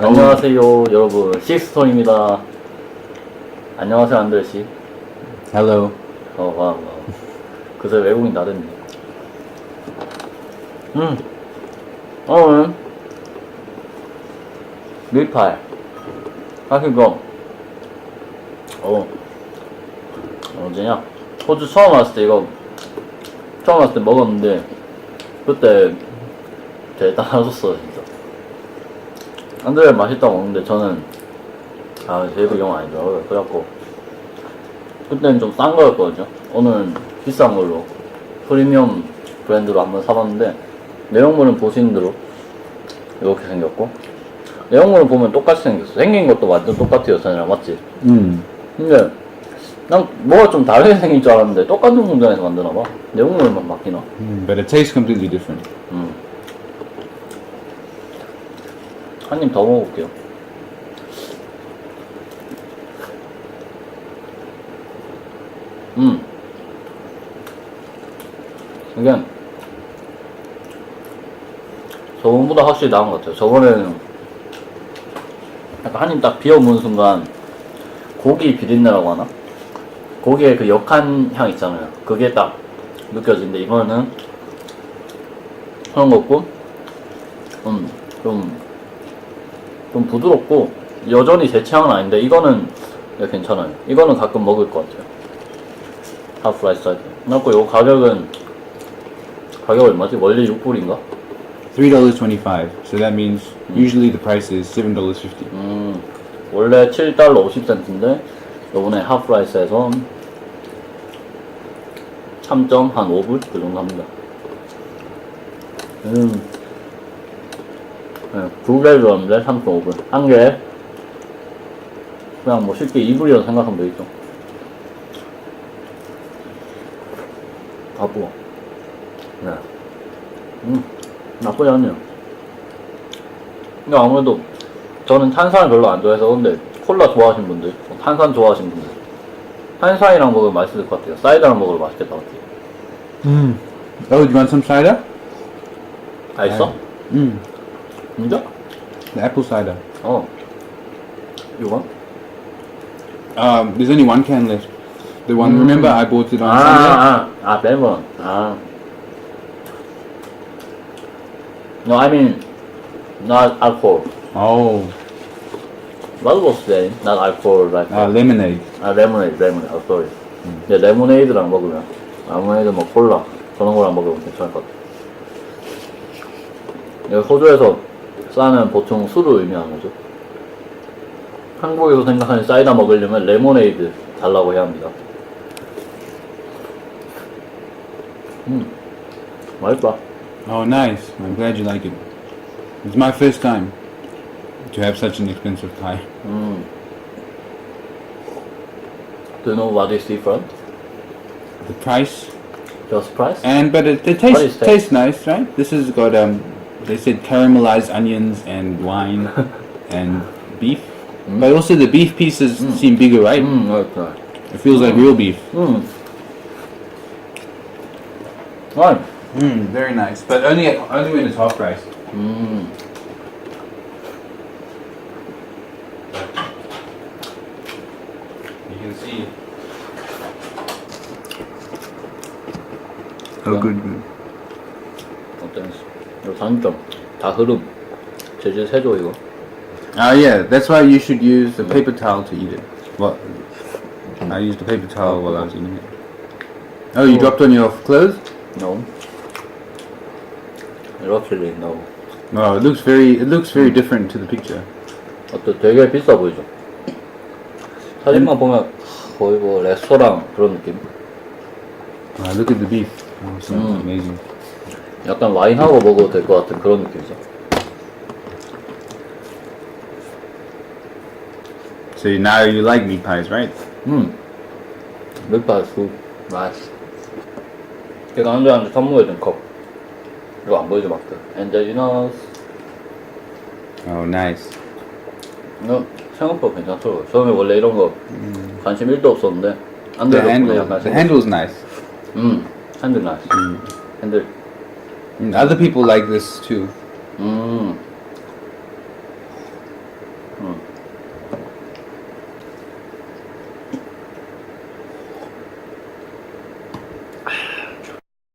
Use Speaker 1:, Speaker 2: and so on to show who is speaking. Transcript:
Speaker 1: 안녕하세요 여러분. 식스톤입니다. 안녕하세요 안들씨.
Speaker 2: Hello.
Speaker 1: 어 와, 와. 그새 외국인 나댔네 음. 오늘 밀파이 사실 이거 어. 언제냐? 호주 처음 왔을 때 이거 처음 왔을 때 먹었는데 그때 되게 따라줬어 안드레 맛있다고 먹는데 저는 아 제이브 영 아니죠 그래갖고 그때는 좀 싼 거였거든요 오늘은 비싼 걸로 프리미엄 브랜드로 한번 사봤는데 내용물은 보시는 대로 이렇게 생겼고 내용물을 보면 똑같이 생겼어 생긴 것도 완전 똑같아요 전이랑 맞지?
Speaker 2: Mm.
Speaker 1: 근데 난 뭐가 좀 다르게 생긴 줄 알았는데 똑같은 공장에서 만드나 봐 내용물만 바뀌나
Speaker 2: Mm, But it tastes completely different.
Speaker 1: 음. 한 입 더 먹어볼게요. 음. 이게 저번보다 확실히 나은 것 같아요. 저번에는 약간 한 입 딱 비워무는 순간 고기 비린내라고 하나? 고기의 그 역한 향 있잖아요. 그게 딱 느껴지는데 이거는 그런 거 없고 음, 좀, 좀 부드럽고 여전히 제 취향은 아닌데 이거는 네, 괜찮아요 이거는 가끔 먹을 것 같아요 하프라이스 사이드 그래갖고 요 가격은 가격 얼마지? 원래 6불인가?
Speaker 2: Three dollars twenty-five. So that means usually the price is seven dollars fifty.
Speaker 1: 음, 원래 7달러 50센트인데 요번에 하프라이스에서 3점 한 5불? 그 정도 합니다 음, 네, 두개 줬는데 3.5불 한 개에 그냥 뭐 쉽게 2불이라고 생각하면 되겠죠 바쁘고 네. 음, 나쁘지 않네요 근데 아무래도 저는 탄산을 별로 안 좋아해서 근데 콜라 좋아하시는 분들 탄산 좋아하시는 분들 탄산이랑 먹으면 맛있을 것 같아요 사이다랑 먹으면 맛있겠다 같아요
Speaker 2: Mm. Oh, do you want some cider?
Speaker 1: 다 있어?
Speaker 2: Mm.
Speaker 1: 진짜?
Speaker 2: The apple cider.
Speaker 1: 어 이거?
Speaker 2: Um, there's only one can left. The one.
Speaker 1: Mm.
Speaker 2: Remember, I bought it on
Speaker 1: 아,
Speaker 2: Sunday.
Speaker 1: 아, 아, 레몬. 아. No, I mean, not alcohol.
Speaker 2: Oh,
Speaker 1: What was that? Not alcohol, like.
Speaker 2: uh, lemonade.
Speaker 1: 아, 레모네이드, 레모네이드. 아, sorry. 근데 레모네이드랑 먹으면, 레모네이드 뭐 콜라, 그런 거랑 먹으면 괜찮을 것 같아. 여기 호주에서 싸는 보통 술을 의미하는 거죠. 한국에서 생각하는 사이다 먹으려면 레모네이드 달라고 해야 합니다. 음, 맛있다.
Speaker 2: Oh, nice. I'm glad you like it. It's my first time to have such an expensive pie.
Speaker 1: 음. Do you know what is different?
Speaker 2: The price
Speaker 1: Just price?
Speaker 2: and but it, it
Speaker 1: What
Speaker 2: tastes
Speaker 1: is that?
Speaker 2: tastes nice, right? This has got um, they said caramelized onions and wine and beef. Mm. But also the beef pieces mm. seem bigger, right?
Speaker 1: Mm, okay.
Speaker 2: It feels like real beef.
Speaker 1: Mm.
Speaker 2: mm very nice, but only at, only when it's half price.
Speaker 1: Mm.
Speaker 2: You can see.
Speaker 1: how
Speaker 2: good, good.
Speaker 1: Well, thanks. 떤 요 단점 다 흐름 재질 세조 이거
Speaker 2: Oh yeah, that's why you should use the paper towel to eat it. What? I used the paper towel while I was eating it. Oh, you
Speaker 1: Oh.
Speaker 2: dropped on your clothes?
Speaker 1: no luckily no
Speaker 2: Oh, it looks very. It looks very different to the picture.
Speaker 1: 어떤 되게 비싸 보이죠 사진만 보면 거의 뭐 레스토랑 그런 느낌
Speaker 2: Oh, look at the beef. Oh, it smells
Speaker 1: Mm.
Speaker 2: amazing.
Speaker 1: 약간 와인하고 먹어도 될 것 같은 그런 느낌이죠.
Speaker 2: So now you like meat pies, right?
Speaker 1: 음. 맥파 수맛 제가 한주한테 선물해준 컵. 이거 안 보이죠 마크 엔젤리너스
Speaker 2: Oh, nice.
Speaker 1: 이거 생각보다 괜찮더라고요 처음에 원래 이런 거 관심 1도 없었는데 안
Speaker 2: The
Speaker 1: 돼
Speaker 2: handle.
Speaker 1: 덕분에 약간
Speaker 2: The
Speaker 1: 생각
Speaker 2: handle's nice.
Speaker 1: 음 핸들 나이스 핸들
Speaker 2: And other people like this too.
Speaker 1: 음